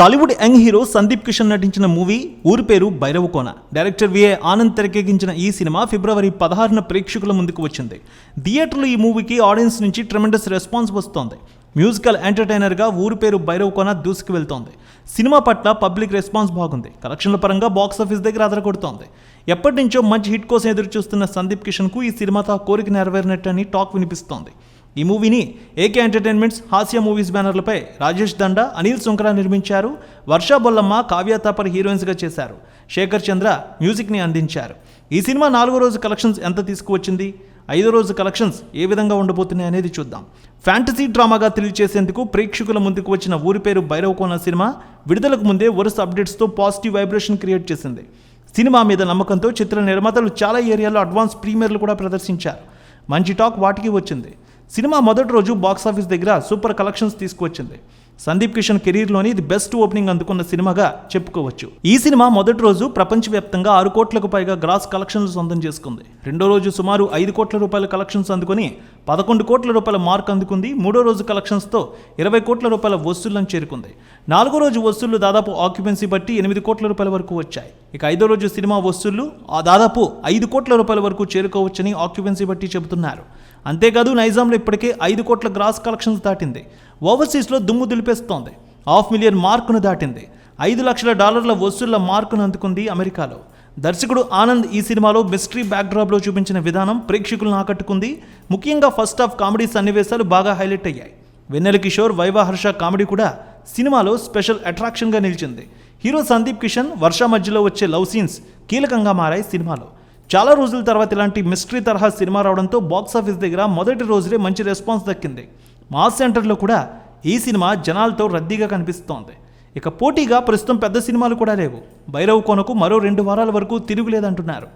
Tollywood young hero Sundeep Kishan నటించిన movie ఊరి పేరు భైరవకోన. డైరెక్టర్ విఏ ఆనంద్ తెరకెక్కించిన ఈ సినిమా ఫిబ్రవరి పదహారున ప్రేక్షకుల ముందుకు వచ్చింది. థియేటర్లో ఈ మూవీకి ఆడియన్స్ నుంచి ట్రెమెండస్ రెస్పాన్స్ వస్తోంది. మ్యూజికల్ ఎంటర్టైనర్గా ఊరి పేరు భైరవకోన దూసుకు వెళ్తోంది. సినిమా పట్ల పబ్లిక్ రెస్పాన్స్ బాగుంది. కలెక్షన్ల పరంగా బాక్స్ ఆఫీస్ దగ్గర అదరగొడుతోంది ఎప్పటి నుంచో మంచి హిట్ కోసం ఎదురు చూస్తున్న సందీప్ కిషన్కు ఈ సినిమాతో కోరిక కోరిక అని టాక్ వినిపిస్తోంది. ఈ మూవీని ఏకే ఎంటర్టైన్మెంట్స్ హాస్య మూవీస్ బ్యానర్లపై రాజేష్ దండ అనిల్ సుంకరా నిర్మించారు. వర్ష బొల్లమ్మ కావ్య తాపర్ హీరోయిన్స్గా చేశారు. శేఖర్ చంద్ర మ్యూజిక్ని అందించారు. ఈ సినిమా నాలుగో రోజు కలెక్షన్స్ ఎంత తీసుకువచ్చింది? ఐదో రోజు కలెక్షన్స్ ఏ విధంగా ఉండబోతున్నాయి అనేది చూద్దాం. ఫ్యాంటసీ డ్రామాగా తెలియచేసేందుకు ప్రేక్షకుల ముందుకు వచ్చిన ఊరి పేరు భైరవకోన సినిమా విడుదలకు ముందే వరుస అప్డేట్స్తో పాజిటివ్ వైబ్రేషన్ క్రియేట్ చేసింది. సినిమా మీద నమ్మకంతో చిత్ర నిర్మాతలు చాలా ఏరియాలో అడ్వాన్స్ ప్రీమియర్లు కూడా ప్రదర్శించారు. మంచి టాక్ వాటికి వచ్చింది. సినిమా మొదటి రోజు బాక్స్ ఆఫీస్ దగ్గర సూపర్ కలెక్షన్స్ తీసుకువచ్చింది. సందీప్ కిషన్ కెరీర్లోని ఇది బెస్ట్ ఓపెనింగ్ అందుకున్న సినిమాగా చెప్పుకోవచ్చు. ఈ సినిమా మొదటి రోజు ప్రపంచవ్యాప్తంగా ఆరు కోట్లకు పైగా గ్రాస్ కలెక్షన్లు సొంతం చేసుకుంది. రెండో రోజు సుమారు ఐదు కోట్ల రూపాయల కలెక్షన్స్ అందుకుని పదకొండు కోట్ల రూపాయల మార్క్ అందుకుంది. మూడో రోజు కలెక్షన్స్తో ఇరవై కోట్ల రూపాయల వసూళ్ళను చేరుకుంది. నాలుగో రోజు వసూళ్ళు దాదాపు ఆక్యుపెన్సీ బట్టి ఎనిమిది కోట్ల రూపాయల వరకు వచ్చాయి. ఇక ఐదో రోజు సినిమా వసూళ్ళు ఆ దాదాపు ఐదు కోట్ల రూపాయల వరకు చేరుకోవచ్చని ఆక్యుపెన్సీ బట్టి చెబుతున్నారు. అంతేకాదు నైజాంలో ఇప్పటికే ఐదు కోట్ల గ్రాస్ కలెక్షన్స్ దాటింది. ఓవర్సీస్లో దుమ్ము దులిపేస్తోంది. హాఫ్ మిలియన్ మార్కును దాటింది. ఐదు లక్షల డాలర్ల వసూళ్ళ మార్కును అందుకుంది అమెరికాలో. దర్శకుడు ఆనంద్ ఈ సినిమాలో మిస్టరీ బ్యాక్డ్రాప్లో చూపించిన విధానం ప్రేక్షకులను ఆకట్టుకుంది. ముఖ్యంగా ఫస్ట్ హాఫ్ కామెడీ సన్నివేశాలు బాగా హైలైట్ అయ్యాయి. వెన్నెల కిషోర్ వైవా హర్ష కామెడీ కూడా సినిమాలో స్పెషల్ అట్రాక్షన్గా నిలిచింది. హీరో సందీప్ కిషన్ వర్ష మధ్యలో వచ్చే లవ్ సీన్స్ కీలకంగా మారాయి సినిమాలో. చాలా రోజుల తర్వాత ఇలాంటి మిస్టరీ తరహా సినిమా రావడంతో బాక్స్ ఆఫీస్ దగ్గర మొదటి రోజులే మంచి రెస్పాన్స్ దక్కింది. మాస్ సెంటర్లో కూడా ఈ సినిమా జనాలతో రద్దీగా కనిపిస్తోంది. ఇక పోటీగా ప్రస్తుతం పెద్ద సినిమాలు కూడా లేవు. భైరవ్ కొనకు మరో రెండు వారాల వరకు తిరుగులేదంటున్నారు.